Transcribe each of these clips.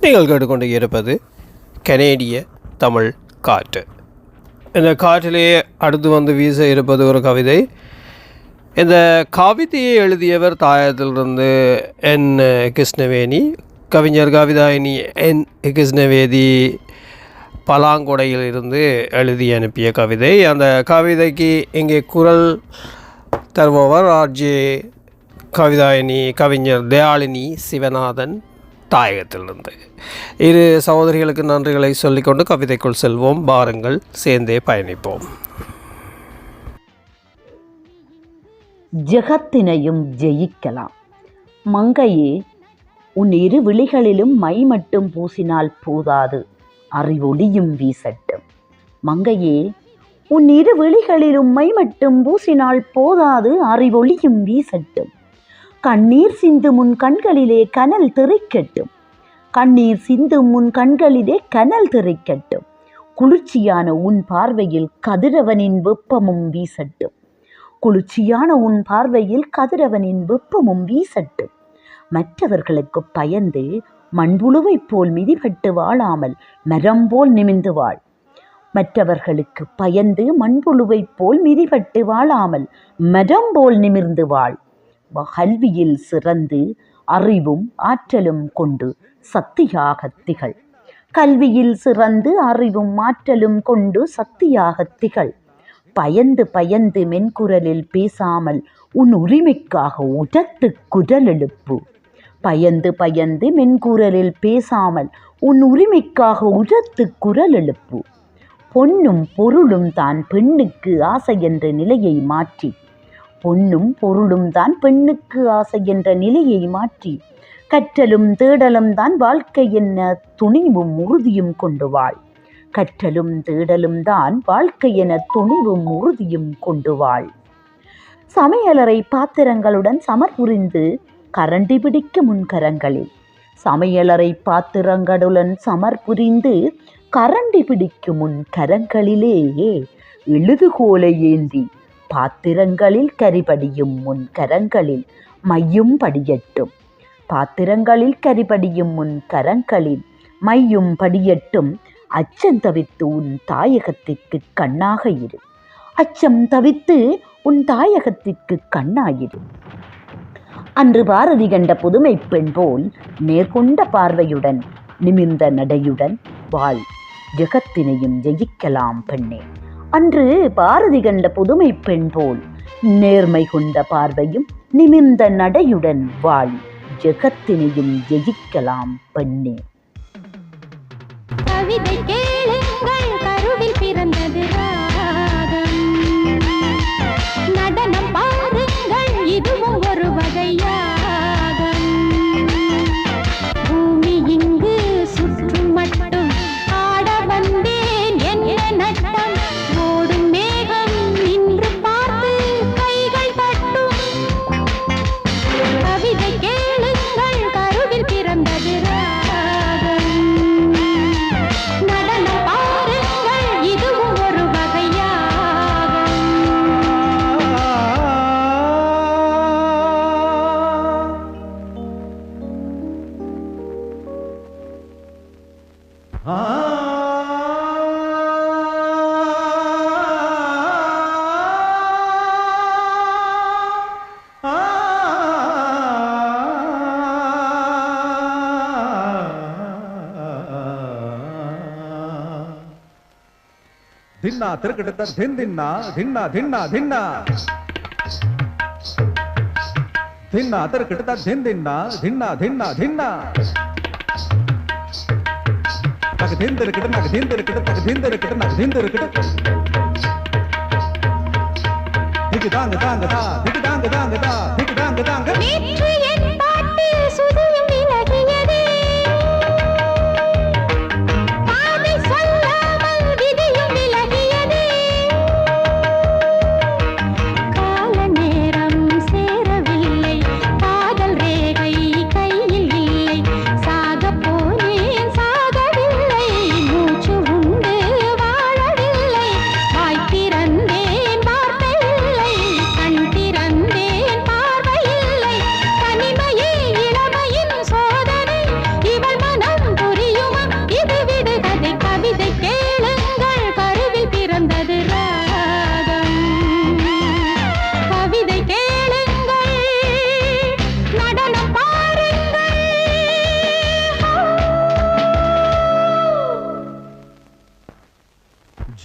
நீங்கள் கேட்டுக்கொண்டு இருப்பது கனேடிய தமிழ் காற்று. இந்த காற்றிலேயே அடுத்து வந்து வீச இருப்பது ஒரு கவிதை. இந்த கவிதையை எழுதியவர் தாயத்திலிருந்து என். கிருஷ்ணவேணி கவிஞர் கவிதாயினி என். கிருஷ்ணவேதி பலாங்கொடையில் இருந்து எழுதி அனுப்பிய கவிதை. அந்த கவிதைக்கு இங்கே குரல் தருபவர் ஆர்ஜே கவிதாயினி கவிஞர் தயாளினி சிவநாதன். தாயகத்திலிருந்து இரு சகோதரிகளுக்கு நன்றிகளை சொல்லிக்கொண்டு கவிதைக்குள் செல்வோம். பாருங்கள் சேர்ந்தே பயணிப்போம். ஜெகத்தினையும் ஜெயிக்கலாம். மங்கையே உன் இரு விழிகளிலும் மை மட்டும் பூசினால் போதாது. அறிவொளியும் வீசட்டும். மங்கையே உன் இரு விழிகளிலும் மை மட்டும் பூசினால் போதாது. அறிவொளியும் வீசட்டும். கண்ணீர் சிந்தும் உன் கண்களிலே கனல் திரைக்கட்டும். கண்ணீர் சிந்தும் உன் கண்களிலே கனல் திரைக்கட்டும். குளிர்ச்சியான உன் பார்வையில் கதிரவனின் வெப்பமும் வீசட்டும். குளிர்ச்சியான உன் பார்வையில் கதிரவனின் வெப்பமும் வீசட்டும். மற்றவர்களுக்கு பயந்து மண்புழுவைப் போல் மிதிபட்டு வாழாமல் மரம் போல் நிமிந்து வாழ். மற்றவர்களுக்கு பயந்து மண்புழுவைப் போல் மிதிபட்டு வாழாமல் மரம் போல் நிமிர்ந்து வாழ். கல்வியில் சிறந்து அறிவும் ஆற்றலும் கொண்டு சக்தியாக திகழ். கல்வியில் சிறந்து அறிவும் ஆற்றலும் கொண்டு சக்தியாக திகழ். பயந்து பயந்து மென்குரலில் பேசாமல் உன் உரிமைக்காக உரத்து குரல் எழுப்பு பயந்து பயந்து மென்குரலில் பேசாமல் உன் உரிமைக்காக உரத்து குரல் எழுப்பு பொன்னும் பொருளும் தான் பெண்ணுக்கு ஆசை என்ற நிலையை மாற்றி பொன்னும் பொருளும் தான் பெண்ணுக்கு ஆசை என்ற நிலையை மாற்றி கற்றலும் தேடலும் தான் வாழ்க்கை என்ன துணிவும் உறுதியும் கொண்டு வாழ். கற்றலும் தேடலும் தான் வாழ்க்கை என துணிவும் உறுதியும் கொண்டு வாழ். சமையலறை பாத்திரங்களுடன் சமர் புரிந்து கரண்டி பிடிக்க முன்கரங்களில் சமையலறை பாத்திரங்களுடன் சமர் புரிந்து கரண்டி பிடிக்கும் முன் கரங்களிலேயே எழுதுகோலை ஏந்தி பாத்திரங்களில் கரிபடியும் முன் கரங்களில் மையும் படியட்டும். பாத்திரங்களில் கரிபடியும் முன் கரங்களில் மையும் படியட்டும். அச்சம் தவித்து உன் தாயகத்திற்கு கண்ணாக இரு. அச்சம் தவித்து உன் தாயகத்திற்கு கண்ணாயிரு. அன்று பாரதி கண்ட புதுமை பெண் போல் நேர்கொண்ட பார்வையுடன் நிமிர்ந்த நடையுடன் வாழ். ஜெகத்தினையும் ஜெயிக்கலாம் பெண்ணே. அன்று பாரதி கண்ட புதுமை பெண் போல் நேர்மை கொண்ட பார்வையும் நிமிர்ந்த நடையுடன் வாழ் ஜெகத்தினையும் ஜெயிக்கலாம் பெண்ணே. கவிதை கேளு ಧಿನ್ನ ತಿರುಗಿಡುತ್ತ ಧಿನ್ ದಿನ್ನ ಧಿನ್ನ ಧಿನ್ನ ಧಿನ್ನ ಧಿನ್ನ ತಿರುಗಿಡುತ್ತ ಧಿನ್ ದಿನ್ನ ಧಿನ್ನ ಧಿನ್ನ ಧಿನ್ನ నాకు தேர்ந்தெடுக்கிட்ட నాకు தேர்ந்தெடுக்கிட்ட నాకు தேர்ந்தெடுக்கிட்ட నాకు தேர்ந்தெடுக்கிட்ட இதுதான் அதுதான் அதுதான் இதுதான்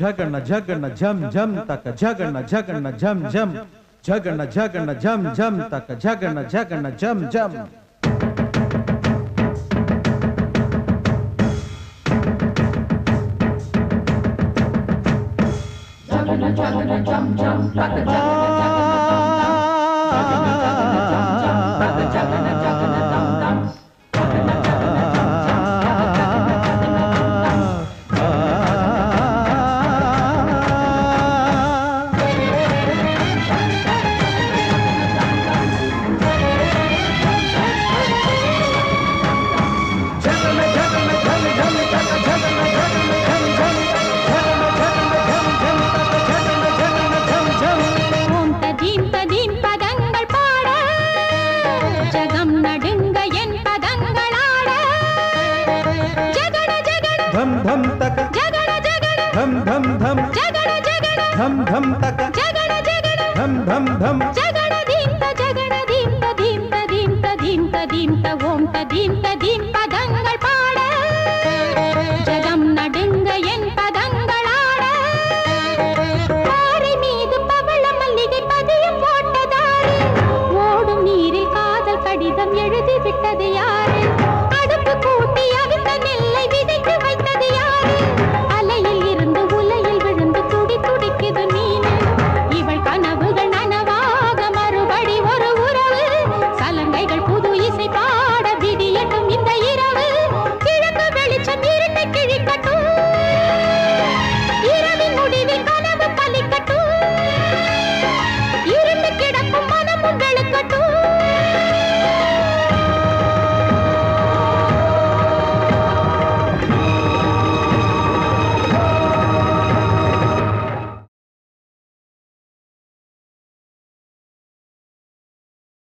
झगड़ना झगड़ना झम झम तक झगड़ना झगड़ना झम झम झगड़ना झगड़ना झम झम तक झगड़ना झगड़ना झम झम झगड़ना झगड़ना झम झम तक झगड़ना झगड़ना झम झम ధమ్ ధమ్ తక. ధమ్ ధమ్ ధమ్ ధమ్ ధమ్ తక. ధమ్ ధమ్ ధమ్ జగడ దీంత జగడ దీంత దీంత దీంత దీంత దీంత ఓంత దీంత దీంత.